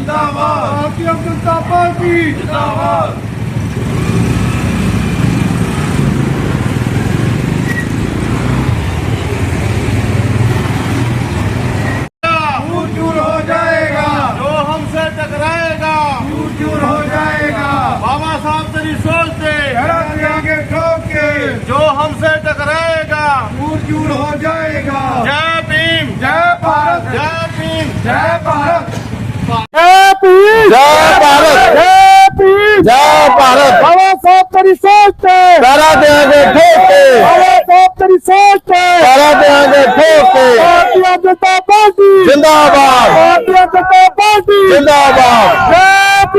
ਜਿੰਦਾਬਾਦ ਭਾਰਤੀ ਜਨਤਾ ਪਾਰਟੀ ਜਿੰਦਾਬਾਦ चूर चूर हो जाएगा जो हमसे टकराएगा चूर चूर हो जाएगा बाबा साहब तेरी सोच दे धड़क के आगे ठोक के जो हमसे टकराएगा चूर चूर हो जाएगा जय भीम जय भारत जय भीम जय भारत ਜੈ ਭਾਰਤ। ਜੈ ਭਾਰਤ। ਬਾਬਾ ਸਾਹਿਬ ਤੇਰੀ ਸੋਚ ਤੇ। ਕਰਾ ਦੇਾਂਗੇ ਠੋਕ ਕੇ। ਬਾਬਾ ਸਾਹਿਬ ਤੇਰੀ ਸੋਚ ਤੇ। ਕਰਾ ਦੇਾਂਗੇ ਠੋਕ ਕੇ। ਭਾਰਤੀ ਜਨਤਾ ਪਾਰਟੀ ਜਿੰਦਾਬਾਦ। ਭਾਰਤੀ ਜਨਤਾ ਪਾਰਟੀ ਜਿੰਦਾਬਾਦ।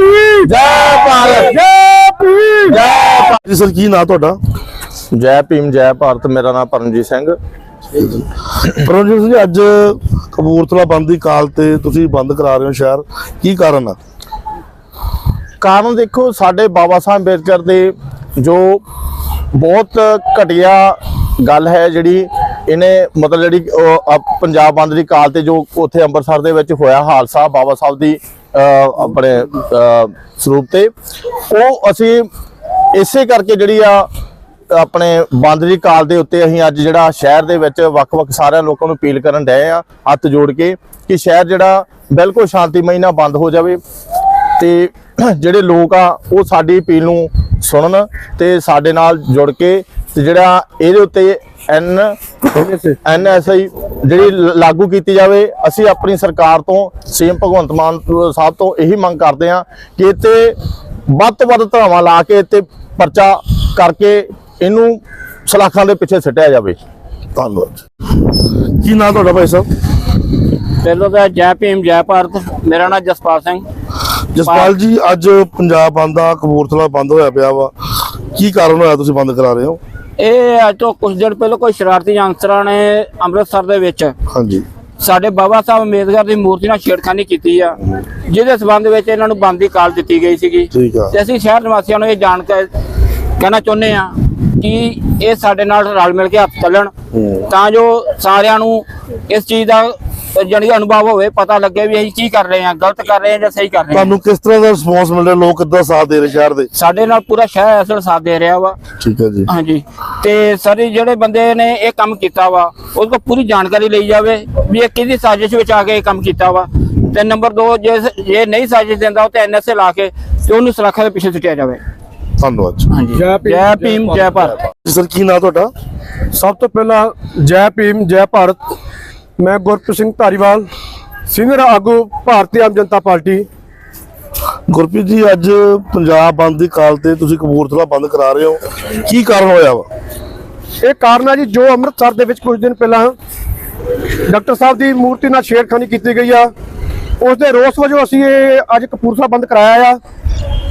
ਜੈ ਭਾਰਤ। ਜੈ ਭੀਮ। ਜੈ ਭਾਰਤ ਜੀ ਸਰ ਕੀ ਨਾਂ ਤੁਹਾਡਾ? ਜੈ ਭੀਮ ਜੈ ਭਾਰਤ। ਮੇਰਾ ਨਾਮ ਪਰਮਜੀਤ ਸਿੰਘ। ਪਰਮਜੀਤ ਸਿੰਘ ਅੱਜ ਕਪੂਰਥਲਾ ਬੰਦ ਦੀ ਕਾਲ ਤੇ ਤੁਸੀਂ ਬੰਦ ਕਰਾ ਰਹੇ ਹੋ ਸ਼ਹਿਰ। ਕੀ ਕਾਰਨ ਆ? ਕਾਰਨ ਦੇਖੋ, ਸਾਡੇ ਬਾਬਾ ਸਾਹਿਬ ਅੰਬੇਦਕਰ ਦੇ ਜੋ ਬਹੁਤ ਘਟੀਆ ਗੱਲ ਹੈ ਜਿਹੜੀ, ਇਹਨੇ ਮਤਲਬ ਜਿਹੜੀ ਪੰਜਾਬ ਬੰਦ ਦੀ ਕਾਲ ਤੇ ਜੋ ਉੱਥੇ ਅੰਮ੍ਰਿਤਸਰ ਦੇ ਵਿੱਚ ਹੋਇਆ ਹਾਦਸਾ ਬਾਬਾ ਸਾਹਿਬ ਦੀ ਆਪਣੇ ਸਰੂਪ ਤੇ, ਉਹ ਅਸੀਂ ਇਸੇ ਕਰਕੇ ਜਿਹੜੀ ਆ ਆਪਣੇ ਬੰਦ ਦੀ ਕਾਲ ਦੇ ਉੱਤੇ ਅਸੀਂ ਅੱਜ ਜਿਹੜਾ ਸ਼ਹਿਰ ਦੇ ਵਿੱਚ ਵੱਖ-ਵੱਖ ਸਾਰਿਆਂ ਲੋਕਾਂ ਨੂੰ ਅਪੀਲ ਕਰਨ ਡਏ ਆ ਹੱਥ ਜੋੜ ਕੇ ਕਿ ਸ਼ਹਿਰ ਜਿਹੜਾ ਬਿਲਕੁਲ ਸ਼ਾਂਤੀਮਈ ਨਾਲ ਬੰਦ ਹੋ ਜਾਵੇ ਤੇ ਜਿਹੜੇ ਲੋਕ ਆ, ਉਹ ਸਾਡੀ ਅਪੀਲ ਨੂੰ ਸੁਣਨ ਤੇ ਸਾਡੇ ਨਾਲ ਜੁੜ ਕੇ ਤੇ ਜਿਹੜਾ ਇਹਦੇ ਉੱਤੇ ਐਨ ਐਨਐਸਆਈ ਜਿਹੜੀ ਲ- ਲਾਗੂ ਕੀਤੀ ਜਾਵੇ, ਅਸੀਂ ਆਪਣੀ ਸਰਕਾਰ ਤੋਂ, ਸੀਐਮ ਭਗਵੰਤ ਮਾਨ ਸਾਹਿਬ ਤੋਂ ਇਹੀ ਮੰਗ ਕਰਦੇ ਆ ਕਿ ਇੱਥੇ ਵੱਧ ਤੋਂ ਵੱਧ ਧਰਾਵਾਂ ਲਾ ਕੇ ਇੱਥੇ ਪਰਚਾ ਕਰਕੇ ਇਹਨੂੰ ਸਲਾਖਾਂ ਦੇ ਪਿੱਛੇ ਸਿੱਟਿਆ ਜਾਵੇ। ਧੰਨਵਾਦ। ਕੀ ਨਾਂ ਤੁਹਾਡਾ ਭਾਈ ਸਾਹਿਬ? ਪਹਿਲਾਂ ਤਾਂ ਜੈ ਭੀਮ ਜੈ ਭਾਰਤ। ਮੇਰਾ ਨਾਮ ਜਸਪਾਲ ਸਿੰਘ। ਜਸਪਾਲ ਜੀ ਅੱਜ ਪੰਜਾਬ ਬੰਦ ਦਾ ਕਪੂਰਥਲਾ ਬੰਦ ਹੋਇਆ ਪਿਆ ਵਾ। ਕੀ ਕਾਰਨ ਹੋਇਆ ਤੁਸੀਂ ਬੰਦ ਕਰਾ ਰਹੇ ਹੋ? ਇਹ ਅੱਜ ਤੋਂ ਕੁਝ ਦਿਨ ਪਹਿਲਾਂ ਕੋਈ ਸ਼ਰਾਰਤੀ ਅਨਸਰਾਂ ਨੇ ਅੰਮ੍ਰਿਤਸਰ ਦੇ ਵਿੱਚ ਹਾਂਜੀ। ਸਾਡੇ ਬਾਬਾ ਸਾਹਿਬ ਅੰਬੇਦਕਰ ਦੀ ਮੂਰਤੀ ਨਾਲ ਛੇੜਖਾਨੀ ਕੀਤੀ ਆ ਜਿਹਦੇ ਸਬੰਧ ਵਿੱਚ ਇਹਨਾਂ ਨੂੰ ਬੰਦ ਦੀ ਕਾਲ ਦਿੱਤੀ ਗਈ ਸੀਗੀ। ਠੀਕ ਆ। ਤੇ ਅਸੀਂ ਸ਼ਹਿਰ ਨਿਵਾਸੀਆਂ ਨੂੰ ਇਹ ਜਾਣ ਕੇ ਕਹਿਣਾ ਚਾਹੁੰਦੇ ਆ ਕਿ ਇਹ ਸਾਡੇ ਨਾਲ ਰਲ ਮਿਲ ਕੇ ਹੱਥ ਚੱਲਣ। ਤਾਂ ਜੋ ਸਾਰਿਆਂ ਨੂੰ ਇਸ ਚੀਜ਼ ਦਾ ਜਾਣੀ ਕਿ ਅਨੁਭਵ ਹੋਵੇ ਪਤਾ ਲੱਗੇ ਵੀ ਅਸੀਂ ਕੀ ਕਰ ਰਹੇ ਹਾਂ ਗਲਤ ਕਰ ਰਹੇ ਹਾਂ ਜਾਂ ਸਹੀ ਕਰ ਰਹੇ ਹਾਂ। ਤੁਹਾਨੂੰ ਕਿਸ ਤਰ੍ਹਾਂ ਦਾ ਰਿਸਪੌਂਸ ਮਿਲ ਰਿਹਾ? ਲੋਕ ਕਿੱਦਾਂ ਸਾਥ ਦੇ ਰਹੇ ਸ਼ਹਿਰ ਦੇ? ਸਾਡੇ ਨਾਲ ਪੂਰਾ ਸ਼ਹਿਰ ਇਸ ਵੇਲੇ ਸਾਥ ਦੇ ਰਿਹਾ ਵਾ। ਠੀਕ ਹੈ ਜੀ। ਹਾਂਜੀ। ਤੇ ਸਾਰੇ ਜਿਹੜੇ ਬੰਦੇ ਨੇ ਇਹ ਕੰਮ ਕੀਤਾ ਵਾ ਉਸ ਕੋ ਪੂਰੀ ਜਾਣਕਾਰੀ ਲਈ ਜਾਵੇ ਵੀ ਇਹ ਕਿਹਦੀ ਸਾਜ਼ਿਸ਼ ਵਿੱਚ ਆ ਕੇ ਇਹ ਕੰਮ ਕੀਤਾ ਵਾ। ਤੇ ਨੰਬਰ 2 ਜੇ ਜੇ ਨਹੀਂ ਸਾਜ਼ਿਸ਼ ਦਿੰਦਾ ਉਹ ਤੇ ਐਨਐਸਏ ਲਾ ਕੇ ਤੇ ਉਹਨੂੰ ਸੁਰੱਖਿਆ ਦੇ ਪਿੱਛੇ ਸੁੱਟਿਆ ਜਾਵੇ। ਧੰਨਵਾਦ ਜੀ। ਹਾਂਜੀ। ਜੈ ਭੀਮ, ਜੈ ਭੀਮ ਜੈ ਭਾਰਤ। ਜੀ ਸਰ ਕੀ ਨਾਂ ਤੁਹਾਡਾ? ਸਭ ਤੋਂ ਪਹਿਲਾਂ ਜੈ ਭੀਮ ਜੈ ਭਾਰਤ। ਮੈਂ ਗੁਰਪ੍ਰੀਤ ਸਿੰਘ ਧਾਰੀਵਾਲ ਸੀਨੀਅਰ ਆਗੂ ਭਾਰਤੀ ਆਮ ਜਨਤਾ ਪਾਰਟੀ। ਗੁਰਪ੍ਰੀਤ ਜੀ ਅੱਜ ਪੰਜਾਬ ਬੰਦ ਦੀ ਕਾਲ ਤੇ ਤੁਸੀਂ ਕਪੂਰਥਲਾ ਬੰਦ ਕਰਾ ਰਹੇ ਹੋ। ਕੀ ਕਾਰਨ ਹੋਇਆ ਵਾ? ਇਹ ਕਾਰਨ ਹੈ ਜੀ ਜੋ ਅੰਮ੍ਰਿਤਸਰ ਦੇ ਵਿੱਚ ਕੁਝ ਦਿਨ ਪਹਿਲਾਂ ਡਾਕਟਰ ਸਾਹਿਬ ਦੀ ਮੂਰਤੀ ਨਾਲ ਛੇੜਖਾਨੀ ਕੀਤੀ ਗਈ ਆ। ਉਸ ਦੇ ਰੋਸ ਵਜੋਂ ਅਸੀਂ ਇਹ ਅੱਜ ਕਪੂਰਥਲਾ ਬੰਦ ਕਰਾਇਆ ਆ।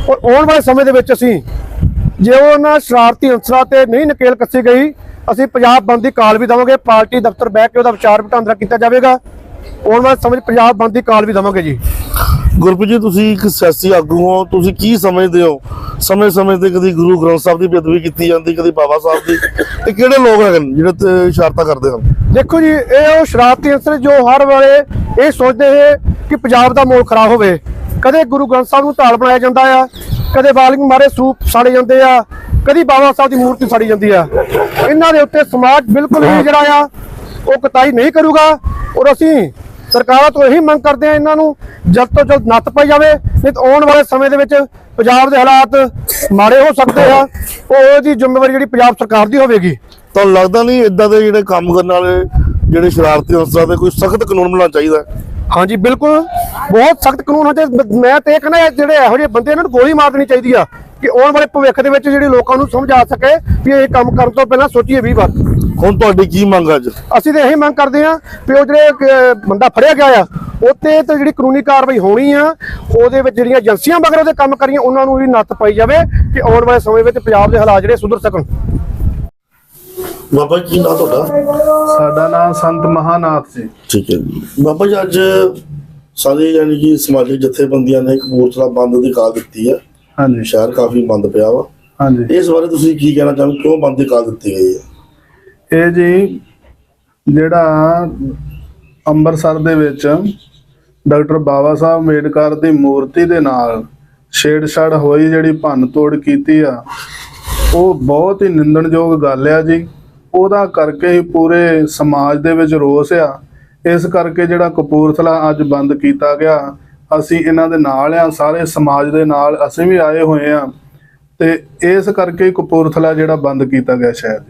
ਔਰ ਆਉਣ ਵਾਲੇ ਸਮੇਂ ਦੇ ਵਿੱਚ ਅਸੀਂ ਜੇ ਉਹਨਾਂ ਸ਼ਰਾਰਤੀ ਅਨਸਰਾਂ ਤੇ ਨਹੀਂ ਨਕੇਲ ਕੱਸੀ ਗਈ ਅਸੀਂ ਪੰਜਾਬ ਬੰਦ ਦੀ ਕਾਲ ਵੀ ਦਵਾਂਗੇ ਪਾਰਟੀ ਦਫ਼ਤਰ ਬਹਿ ਕੇ ਉਹਦਾ ਵਿਚਾਰ ਵਟਾਂਦਰਾ ਕੀਤਾ ਜਾਵੇਗਾ। ਆਉਣ ਵਾਲੇ ਸਮੇਂ 'ਚ ਪੰਜਾਬ ਬੰਦ ਦੀ ਕਾਲ ਵੀ ਦਵਾਂਗੇ ਜੀ। ਗੁਰਪ੍ਰੀਤ ਜੀ ਤੁਸੀਂ ਇੱਕ ਸਿਆਸੀ ਆਗੂ ਹੋ ਤੁਸੀਂ ਕੀ ਸਮਝਦੇ ਹੋ? ਸਮੇਂ-ਸਮੇਂ ਤੇ ਕਦੀ ਗੁਰੂ ਗ੍ਰੰਥ ਸਾਹਿਬ ਦੀ ਬੇਅਦਬੀ ਕੀਤੀ ਜਾਂਦੀ ਕਦੀ ਬਾਬਾ ਸਾਹਿਬ ਦੀ? ਤੇ ਕਿਹੜੇ ਲੋਕ ਹੈਗੇ ਨੇ ਜਿਹੜੇ ਤੇ ਸ਼ਰਾਰਤਾਂ ਕਰਦੇ ਹਨ? ਦੇਖੋ ਜੀ ਇਹ ਉਹ ਸ਼ਰਾਰਤੀ ਅੰਸਰ ਜੋ ਹਰ ਵੇਲੇ ਇਹ ਸੋਚਦੇ ਹੈ ਕਿ ਪੰਜਾਬ ਦਾ ਮਾਹੌਲ ਖਰਾਬ ਹੋਵੇ। ਕਦੇ ਗੁਰੂ ਗ੍ਰੰਥ ਸਾਹਿਬ ਨੂੰ ਢਾਲ ਬਣਾਇਆ ਜਾਂਦਾ ਆ ਕਦੇ ਬਾਲਿਕ ਮਾਰੇ ਸੂਪ ਸਾੜੇ ਜਾਂਦੇ ਆ, ਕਦੀ ਬਾਬਾ ਸਾਹਿਬ ਦੀ ਮੂਰਤੀ ਸਾੜੀ ਜਾਂਦੀ ਆ। ਇਹਨਾਂ ਦੇ ਉੱਤੇ ਸਮਾਜ ਬਿਲਕੁਲ ਹੀ ਜਿਹੜਾ ਆ, ਉਹ ਕਤਾਈ ਨਹੀਂ ਕਰੂਗਾ। ਔਰ ਅਸੀਂ ਸਰਕਾਰਾਂ ਤੋਂ ਇਹੀ ਮੰਗ ਕਰਦੇ ਆ ਇਹਨਾਂ ਨੂੰ, ਜਲਦ ਤੋਂ ਜਲਦ ਨੱਥ ਪਾਈ ਜਾਵੇ, ਨਹੀਂ ਤਾਂ ਆਉਣ ਵਾਲੇ ਸਮੇਂ ਦੇ ਵਿੱਚ ਪੰਜਾਬ ਦੇ ਹਾਲਾਤ ਮਾੜੇ ਹੋ ਸਕਦੇ ਆ। ਉਹ ਉਹਦੀ ਜ਼ਿੰਮੇਵਾਰੀ ਜਿਹੜੀ ਪੰਜਾਬ ਸਰਕਾਰ ਦੀ ਹੋਵੇਗੀ। ਤੁਹਾਨੂੰ ਲੱਗਦਾ ਨਹੀਂ ਇਦਾਂ ਦੇ ਜਿਹੜੇ ਕੰਮ ਕਰਨ ਵਾਲੇ, ਜਿਹੜੇ ਸ਼ਰਾਰਤੀ ਅਨਸਰਾਂ ਤੇ ਕੋਈ ਸਖਤ ਕਾਨੂੰਨ ਬਣਾਉਣਾ ਚਾਹੀਦਾ? ਹਾਂਜੀ ਬਿਲਕੁਲ। ਬਹੁਤ ਸਖਤ ਕਾਨੂੰਨ ਹੈ ਤੇ ਮ- ਤੇ ਕਹਿੰਦਾ ਜਿਹੜੇ ਇਹੋ ਜਿਹੇ ਬੰਦੇ ਇਹਨਾਂ ਨੂੰ ਗੋਲੀ ਮਾਰ ਦੇਣੀ ਚਾਹੀਦੀ ਆ ਕਿ ਆਉਣ ਵਾਲੇ ਭਵਿੱਖ ਦੇ ਵਿੱਚ ਜਿਹੜੇ ਲੋਕਾਂ ਨੂੰ ਸਮਝ ਆ ਸਕੇ ਵੀ ਇਹ ਕੰਮ ਕਰਨ ਤੋਂ ਪਹਿਲਾਂ ਸੋਚੀਏ 20 ਵਾਰ। ਹੁਣ ਤੁਹਾਡੀ ਕੀ ਮੰਗ ਅੱਜ? ਅਸੀਂ ਤਾਂ ਇਹ ਮੰਗ ਕਰਦੇ ਹਾਂ ਵੀ ਉਹ ਜਿਹੜੇ ਬੰਦਾ ਫੜਿਆ ਗਿਆ ਆ ਉੱਤੇ ਤੇ ਜਿਹੜੀ ਕਾਨੂੰਨੀ ਕਾਰਵਾਈ ਹੋਣੀ ਆ ਉਹਦੇ ਵਿੱਚ ਜਿਹੜੀਆਂ ਏਜੰਸੀਆਂ ਮਗਰ ਉਹਦੇ ਕੰਮ ਕਰੀਆਂ ਉਹਨਾਂ ਨੂੰ ਵੀ ਨੱਥ ਪਾਈ ਜਾਵੇ ਕਿ ਆਉਣ ਵਾਲੇ ਸਮੇਂ ਵਿੱਚ ਪੰਜਾਬ ਦੇ ਹਾਲਾਤ ਜਿਹੜੇ ਸੁਧਰ ਸਕਣ। ਬਾਬਾ ਜੀ, ਨਾਂ ਤੁਹਾਡਾ? ਸਾਡਾ ਨਾਮ ਸੰਤ ਮਹਾਨਾਥ ਜੀ। ਠੀਕ ਹੈ ਜੀ। ਬਾਬਾ ਜੀ ਅੱਜ ਸਾਰੇ ਯਾਨੀ ਕਿ ਸਮਾਜਿਕ ਜਥੇਬੰਦੀਆਂ ਨੇ ਕਪੂਰਥਲਾ ਬੰਦ ਦੀ ਕਾਲ ਦਿੱਤੀ ਹੈ। ਹਾਂਜੀ। ਸ਼ਹਿਰ ਕਾਫੀ ਬੰਦ ਪਿਆ ਵਾ। ਹਾਂਜੀ। ਇਸ ਬਾਰੇ ਤੁਸੀਂ ਕੀ ਕਹਿਣਾ ਚਾਹੋਗੇ? ਕਿਉਂ ਬੰਦ ਦੀ ਕਾਲ ਦਿੱਤੀ ਗਈ ਹੈ? ਇਹ ਜੀ ਜਿਹੜਾ ਅੰਮ੍ਰਿਤਸਰ ਦੇ ਵਿੱਚ ਡਾਕਟਰ ਬਾਬਾ ਸਾਹਿਬ ਅੰਬੇਡਕਰ ਦੀ ਮੂਰਤੀ ਦੇ ਨਾਲ ਛੇੜਛਾੜ ਹੋਈ ਜਿਹੜੀ ਭੰਨ ਤੋੜ ਕੀਤੀ ਆ ਉਹ ਬਹੁਤ ਹੀ ਨਿੰਦਣਯੋਗ ਗੱਲ ਆ ਜੀ। ਉਹਦਾ ਕਰਕੇ ਹੀ ਪੂਰੇ ਸਮਾਜ ਦੇ ਵਿੱਚ ਰੋਸ ਆ। ਇਸ ਕਰਕੇ ਜਿਹੜਾ ਕਪੂਰਥਲਾ ਅੱਜ ਬੰਦ ਕੀਤਾ ਗਿਆ, ਅਸੀਂ ਇਹਨਾਂ ਦੇ ਨਾਲ ਆ, ਸਾਰੇ ਸਮਾਜ ਦੇ ਨਾਲ ਅਸੀਂ ਵੀ ਆਏ ਹੋਏ ਆ। ਤੇ ਇਸ ਕਰਕੇ ਕਪੂਰਥਲਾ ਜਿਹੜਾ ਬੰਦ ਕੀਤਾ ਗਿਆ ਸ਼ਾਇਦ।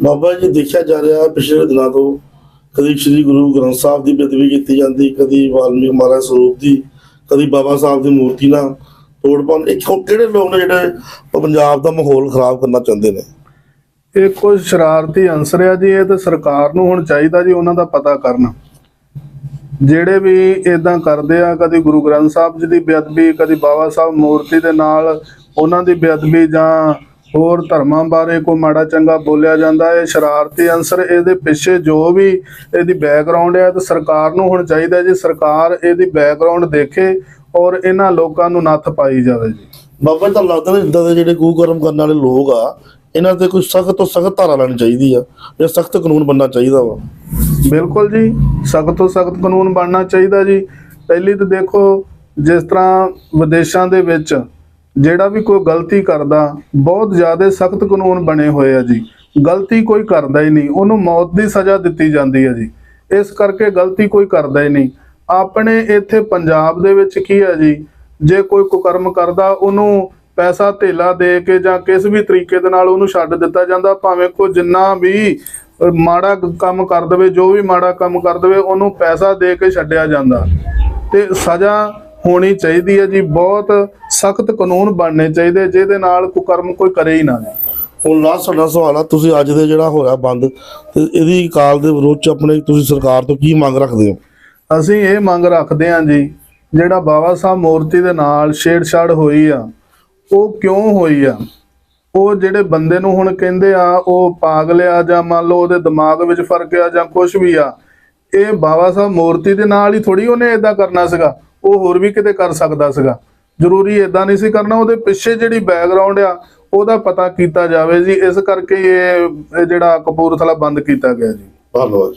ਬਾਬਾ ਜੀ, ਦੇਖਿਆ ਜਾ ਰਿਹਾ ਪਿਛਲੇ ਦਿਨਾਂ ਤੋਂ ਕਦੀ ਸ੍ਰੀ ਗੁਰੂ ਗ੍ਰੰਥ ਸਾਹਿਬ ਦੀ ਬੇਦਬੀ ਕੀਤੀ ਜਾਂਦੀ, ਕਦੀ ਵਾਲਮੀਕ ਮਹਾਰਾਜ ਸਰੂਪ ਦੀ, ਕਦੀ ਬਾਬਾ ਸਾਹਿਬ ਦੀ ਮੂਰਤੀ ਨਾਲ ਤੋੜ ਪਾਉਣ ਇਹ ਕਿਹੜੇ ਲੋਕ ਨੇ ਜਿਹੜੇ ਪੰਜਾਬ ਦਾ ਮਾਹੌਲ ਖਰਾਬ ਕਰਨਾ ਚਾਹੁੰਦੇ ਨੇ? ਇਹ ਕੋਈ ਸ਼ਰਾਰਤੀ ਅੰਸਰ ਆ ਜੀ, ਇਹ ਤਾਂ ਸਰਕਾਰ ਨੂੰ ਹੁਣ ਚਾਹੀਦਾ ਜੀ ਉਹਨਾਂ ਦਾ ਪਤਾ ਕਰਨਾ। ਜਿਹੜੇ ਵੀ ਇਦਾਂ ਕਰਦੇ ਆ, ਕਦੀ ਗੁਰੂ ਗ੍ਰੰਥ ਸਾਹਿਬ ਜੀ ਦੀ ਬੇਅਦਬੀ, ਕਦੀ ਬਾਬਾ ਸਾਹਿਬ ਮੂਰਤੀ ਦੇ ਨਾਲ ਉਹਨਾਂ ਦੀ ਬੇਅਦਬੀ ਜਾਂ ਹੋਰ ਧਰਮਾਂ ਬਾਰੇ ਕੋਈ ਮਾੜਾ ਚੰਗਾ ਬੋਲਿਆ ਜਾਂਦਾ, ਇਹ ਸ਼ਰਾਰਤੀ ਅੰਸਰ ਇਹਦੇ ਪਿੱਛੇ ਜੋ ਵੀ ਇਹਦੀ ਬੈਕਗ੍ਰਾਉਂਡ ਹੈ ਤੇ ਸਰਕਾਰ ਨੂੰ ਹੁਣ ਚਾਹੀਦਾ ਜੀ, ਸਰਕਾਰ ਇਹਦੀ ਬੈਕਗ੍ਰਾਉਂਡ ਦੇਖੇ ਔਰ ਇਹਨਾਂ ਲੋਕਾਂ ਨੂੰ ਨੱਥ ਪਾਈ ਜਾਵੇ ਜੀ। ਬਾਬਾ ਜੀ ਤਾਂ ਲੱਗਦਾ ਨੇ ਇਦਾਂ ਦੇ ਜਿਹੜੇ ਕੁਕਰਮ ਕਰਨ ਵਾਲੇ ਲੋਕ ਆ ਇਹਨਾਂ ਤੇ ਕੋਈ ਸਖਤ ਤੋਂ ਸਖਤ ਧਾਰਾ ਲੈਣੀ ਚਾਹੀਦੀ ਆ ਜਾਂ ਸਖਤ ਕਾਨੂੰਨ ਬਣਨਾ ਚਾਹੀਦਾ ਵਾ। ਬਿਲਕੁਲ ਜੀ, ਸਖਤ ਤੋਂ ਸਖਤ ਕਾਨੂੰਨ ਬਣਨਾ ਚਾਹੀਦਾ ਜੀ। ਪਹਿਲੀ ਤਾਂ ਦੇਖੋ, ਜਿਸ ਤਰ੍ਹਾਂ ਵਿਦੇਸ਼ਾਂ ਦੇ ਵਿੱਚ ਜਿਹੜਾ ਵੀ ਕੋਈ ਗਲਤੀ ਕਰਦਾ, ਬਹੁਤ ਜ਼ਿਆਦਾ ਸਖਤ ਕਾਨੂੰਨ ਬਣੇ ਹੋਏ ਆ ਜੀ। ਗਲਤੀ ਕੋਈ ਕਰਦਾ ਹੀ ਨਹੀਂ, ਉਹਨੂੰ ਮੌਤ ਦੀ ਸਜ਼ਾ ਦਿੱਤੀ ਜਾਂਦੀ ਹੈ ਜੀ। ਇਸ ਕਰਕੇ ਗਲਤੀ ਕੋਈ ਕਰਦਾ ਹੀ ਨਹੀਂ। ਆਪਣੇ ਇੱਥੇ ਪੰਜਾਬ ਦੇ ਵਿੱਚ ਕੀ ਹੈ ਜੀ, ਜੇ ਕੋਈ ਕੁਕਰਮ ਕਰਦਾ, ਉਹਨੂੰ ਪੈਸਾ ਧੇਲਾ ਦੇ ਕੇ ਜਾਂ ਕਿਸ ਵੀ ਤਰੀਕੇ ਦੇ ਨਾਲ ਉਹਨੂੰ ਛੱਡ ਦਿੱਤਾ ਜਾਂਦਾ ਭਾਵੇਂ ਕੋ ਜਿੰਨਾ ਵੀ ਮਾੜਾ ਕੰਮ ਕਰ ਦੇਵੇ ਜੋ ਵੀ ਮਾੜਾ ਕੰਮ ਕਰ ਦੇਵੇ ਉਹਨੂੰ ਪੈਸਾ ਦੇ ਕੇ ਛੱਡਿਆ ਜਾਂਦਾ। ਤੇ ਸਜ਼ਾ ਹੋਣੀ ਚਾਹੀਦੀ ਹੈ ਜੀ ਬਹੁਤ ਸਖਤ ਕਾਨੂੰਨ ਬਣਨੇ ਚਾਹੀਦੇ ਜਿਹਦੇ ਨਾਲ ਕੁਕਰਮ ਕੋਈ ਕਰੇ ਹੀ ਨਾ। ਹੁਣ ਲਾਸਟ ਸਾਡਾ ਸਵਾਲ ਆ ਤੁਸੀਂ ਅੱਜ ਦੇ ਜਿਹੜਾ ਹੋਇਆ ਬੰਦ ਤੇ ਇਹਦੀ ਕਾਲ ਦੇ ਵਿਰੋਧ ਚ ਆਪਣੇ ਤੁਸੀਂ ਸਰਕਾਰ ਤੋਂ ਕੀ ਮੰਗ ਰੱਖਦੇ ਹੋ? ਅਸੀਂ ਇਹ ਮੰਗ ਰੱਖਦੇ ਹਾਂ ਜੀ ਜਿਹੜਾ ਬਾਬਾ ਸਾਹਿਬ ਮੂਰਤੀ ਦੇ ਨਾਲ ਛੇੜਛਾੜ ਹੋਈ ਆ ਉਹ ਕਿਉਂ ਹੋਈ ਆ? ਉਹ ਜਿਹੜੇ ਬੰਦੇ ਨੂੰ ਹੁਣ ਕਹਿੰਦੇ ਆ, ਉਹ ਪਾਗਲ ਆ ਜਾਂ ਮੰਨ ਲਓ ਉਹਦੇ ਦਿਮਾਗ ਵਿੱਚ ਫ਼ਰਕ ਆ ਜਾਂ ਕੁਝ ਵੀ ਆ, ਇਹ ਬਾਬਾ ਸਾਹਿਬ ਮੂਰਤੀ ਦੇ ਨਾਲ ਹੀ ਥੋੜੀ ਉਹਨੇ ਇਦਾਂ ਕਰਨਾ ਸੀਗਾ। ਉਹ ਹੋਰ ਵੀ ਕਿਤੇ ਕਰ ਸਕਦਾ ਸੀਗਾ। ਜ਼ਰੂਰੀ ਇਦਾਂ ਨਹੀਂ ਸੀ ਕਰਨਾ, ਉਹਦੇ ਪਿੱਛੇ ਜਿਹੜੀ ਬੈਕਗ੍ਰਾਉਂਡ ਆ, ਉਹਦਾ ਪਤਾ ਕੀਤਾ ਜਾਵੇ ਜੀ। ਇਸ ਕਰਕੇ ਇਹ ਇਹ ਜਿਹੜਾ ਕਪੂਰਥਲਾ ਬੰਦ ਕੀਤਾ ਗਿਆ ਜੀ। ਧੰਨਵਾਦ